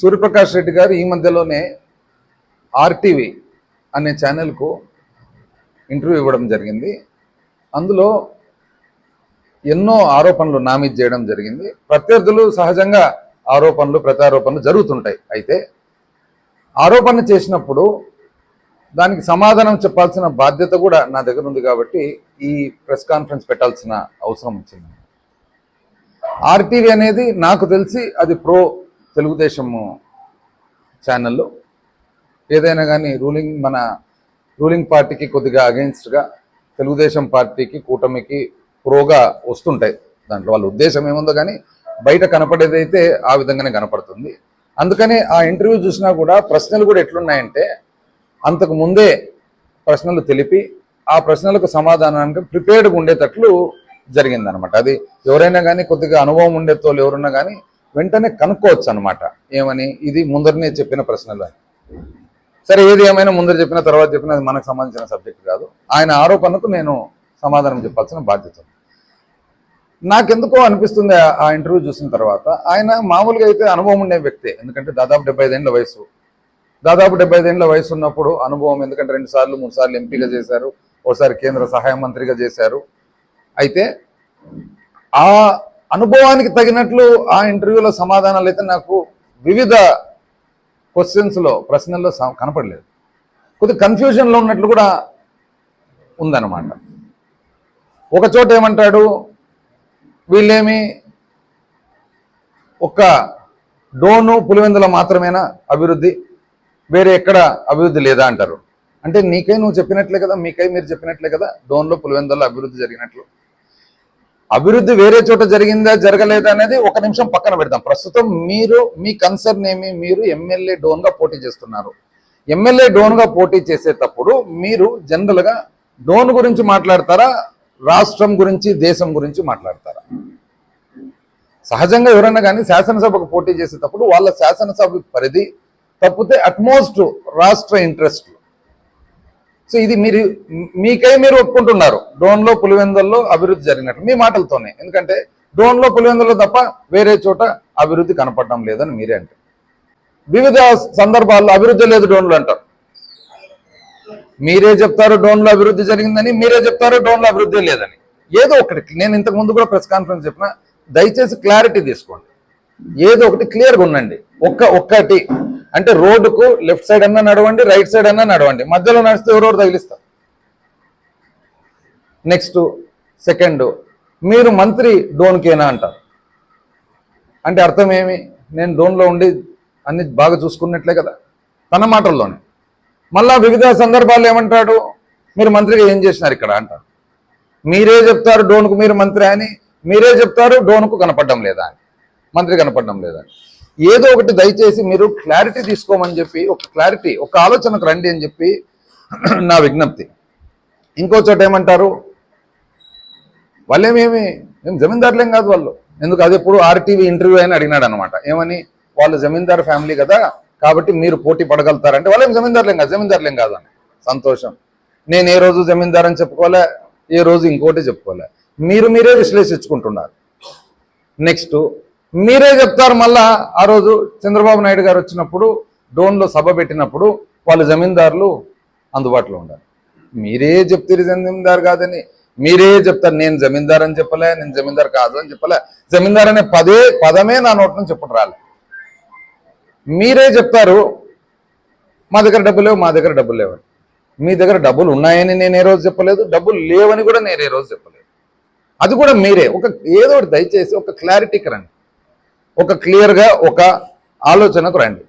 సూర్యప్రకాష్ రెడ్డి గారు ఈ మధ్యలోనే ఆర్టీవీ అనే ఛానల్కు ఇంటర్వ్యూ ఇవ్వడం జరిగింది. అందులో ఎన్నో ఆరోపణలు నా మీద చేయడం జరిగింది. ప్రత్యర్థులు సహజంగా ఆరోపణలు ప్రత్యారోపణలు జరుగుతుంటాయి. అయితే ఆరోపణ చేసినప్పుడు దానికి సమాధానం చెప్పాల్సిన బాధ్యత కూడా నా దగ్గర ఉంది కాబట్టి ఈ ప్రెస్ కాన్ఫరెన్స్ పెట్టాల్సిన అవసరం వచ్చింది. ఆర్టీవీ అనేది నాకు తెలిసి అది ప్రో తెలుగుదేశము ఛానల్లో. ఏదైనా కానీ రూలింగ్ మన రూలింగ్ పార్టీకి కొద్దిగా అగెన్స్ట్గా తెలుగుదేశం పార్టీకి కూటమికి ప్రోగా వస్తుంటాయి దాంట్లో. వాళ్ళ ఉద్దేశం ఏముందో కానీ బయట కనపడేదైతే ఆ విధంగానే కనపడుతుంది. అందుకని ఆ ఇంటర్వ్యూ చూసినా కూడా ప్రశ్నలు కూడా ఎట్లున్నాయంటే అంతకు ముందే ప్రశ్నలు తెలిపి ఆ ప్రశ్నలకు సమాధానానికి ప్రిపేర్డ్గా ఉండేటట్లు జరిగిందనమాట. అది ఎవరైనా కానీ కొద్దిగా అనుభవం ఉండే ఎవరున్నా కానీ వెంటనే కనుక్కోవచ్చు అనమాట ఏమని? ఇది ముందరనే చెప్పిన ప్రశ్నలు సరే ఏది ఏమైనా ముందర చెప్పిన తర్వాత చెప్పిన అది మనకు సంబంధించిన సబ్జెక్ట్ కాదు. ఆయన ఆరోపణకు నేను సమాధానం చెప్పాల్సిన బాధ్యత నాకెందుకో అనిపిస్తుంది ఆ- ఆ ఇంటర్వ్యూ చూసిన తర్వాత ఆయన మామూలుగా అయితే అనుభవం ఉండే వ్యక్తే. ఎందుకంటే దాదాపు డెబ్బై ఐదేళ్ళ వయసు. దాదాపు డెబ్బై ఐదేళ్ళ వయసు ఉన్నప్పుడు అనుభవం ఎందుకంటే రెండు సార్లు మూడు సార్లు ఎంపీగా చేశారు ఒకసారి కేంద్ర సహాయ మంత్రిగా చేశారు. అయితే ఆ అనుభవానికి తగినట్లు ఆ ఇంటర్వ్యూలో సమాధానాలు అయితే నాకు వివిధ క్వశ్చన్స్లో ప్రశ్నల్లో స- కనపడలేదు. కొద్ది కన్ఫ్యూజన్లో ఉన్నట్లు కూడా ఉందన్నమాట. ఒక చోట ఏమంటాడు? వీళ్ళేమి ఒక్క డోను పులివెందుల మాత్రమేనా అభివృద్ధి? వేరే ఎక్కడ అభివృద్ధి లేదా అంటారు? అంటే నీకై నువ్వు చెప్పినట్లే కదా మీకై మీరు చెప్పినట్లే కదా డోన్లో పులివెందుల్లో అభివృద్ధి జరిగినట్లు. అభివృద్ధి వేరే చోట జరిగిందా జరగలేదా అనేది ఒక నిమిషం పక్కన పెడతాం. ప్రస్తుతం మీరు మీ కన్సర్న్ ఏమి? మీరు ఎమ్మెల్యే డోన్గా పోటీ చేస్తున్నారు. ఎమ్మెల్యే డోన్గా పోటీ చేసేటప్పుడు మీరు జనరల్గా డోన్ గురించి మాట్లాడతారా? రాష్ట్రం గురించి దేశం గురించి మాట్లాడతారా? సహజంగా ఎవరైనా కానీ శాసనసభకు పోటీ చేసేటప్పుడు వాళ్ళ శాసనసభ పరిధి తప్పితే అట్మోస్ట్ రాష్ట్ర ఇంట్రెస్ట్ సో ఇది మీరు మీకై మీరు ఒప్పుకుంటున్నారు. డోన్లో పులివెందుల్లో అభివృద్ధి జరిగినట్టు. మీ మాటలతోనే. ఎందుకంటే డోన్లో పులివెందుల్లో తప్ప వేరే చోట అభివృద్ధి కనపడడం లేదని మీరే అంటారు వివిధ సందర్భాల్లో అభివృద్ధి లేదు డోన్లు అంటారు. మీరే చెప్తారు డోన్లో అభివృద్ధి జరిగిందని మీరే చెప్తారు డోన్లో అభివృద్ధి లేదని. ఏదో ఒకటి నేను ఇంతకు ముందు కూడా ప్రెస్ కాన్ఫరెన్స్ చెప్పిన దయచేసి క్లారిటీ తీసుకోండి. ఏదో ఒకటి క్లియర్గా ఉండండి. ఒక్క ఒక్కటి అంటే రోడ్డుకు లెఫ్ట్ సైడ్ అన్నా నడవండి రైట్ సైడ్ అన్నా నడవండి. మధ్యలో నడిస్తే ఎవరెవరు తగిలిస్తారు? నెక్స్ట్ సెకండ్ మీరు మంత్రి డోన్కేనా అంటారు? అంటే అర్థం ఏమి? నేను డోన్లో ఉండి అన్ని బాగా చూసుకున్నట్లే కదా? తన మాటల్లోనే. మళ్ళా వివిధ సందర్భాల్లో ఏమంటాడు? మీరు మంత్రిగా ఏం చేసినారు ఇక్కడ అంటారు మీరే చెప్తారు డోన్కు మీరు మంత్రి అని మీరే చెప్తారు డోన్కు కనపడడం లేదా అని. మంత్రి కనపడడం లేదా అని. ఏదో ఒకటి దయచేసి మీరు క్లారిటీ తీసుకోమని చెప్పి ఒక క్లారిటీ ఒక ఆలోచనకు రండి అని చెప్పి నా విజ్ఞప్తి. ఇంకో చోట ఏమంటారు? వాళ్ళేమేమి? మేము జమీందారులేం కాదు వాళ్ళు. ఎందుకు? అది ఎప్పుడు ఆర్టీవీ ఇంటర్వ్యూ అని అడిగినాడు అనమాట ఏమని? వాళ్ళు జమీందార్ ఫ్యామిలీ కదా కాబట్టి మీరు పోటీ పడగలుగుతారంటే వాళ్ళేం జమీందారులేం కాదు జమీందారులేం కాదు అని. సంతోషం. నేను ఏ రోజు జమీందార్ అని చెప్పుకోలే ఏ రోజు ఇంకోటి చెప్పుకోలే. మీరు మీరే విశ్లేషించుకుంటున్నారు. నెక్స్ట్ మీరే చెప్తారు మళ్ళా ఆ రోజు చంద్రబాబు నాయుడు గారు వచ్చినప్పుడు డోన్లో సభ పెట్టినప్పుడు వాళ్ళు జమీందారులు అందుబాటులో ఉండాలి. మీరే చెప్తారు జమీందారు కాదని మీరే చెప్తారు నేను జమీందార్ అని చెప్పలే నేను జమీందార్ కాదు అని చెప్పలే. జమీందార్ అనే పదే పదమే నా నోట్ నుంచి చెప్పడం రాలే. మీరే చెప్తారు మా దగ్గర డబ్బులు లేవు మా దగ్గర డబ్బులు లేవని మీ దగ్గర డబ్బులు ఉన్నాయని నేను ఏ రోజు చెప్పలేదు డబ్బులు లేవని కూడా నేను ఏ రోజు చెప్పలేదు. అది కూడా మీరే. ఒక ఏదో ఒకటి దయచేసి ఒక క్లారిటీకి రండి ఒక క్లియర్గా ఒక ఆలోచనకు రండి.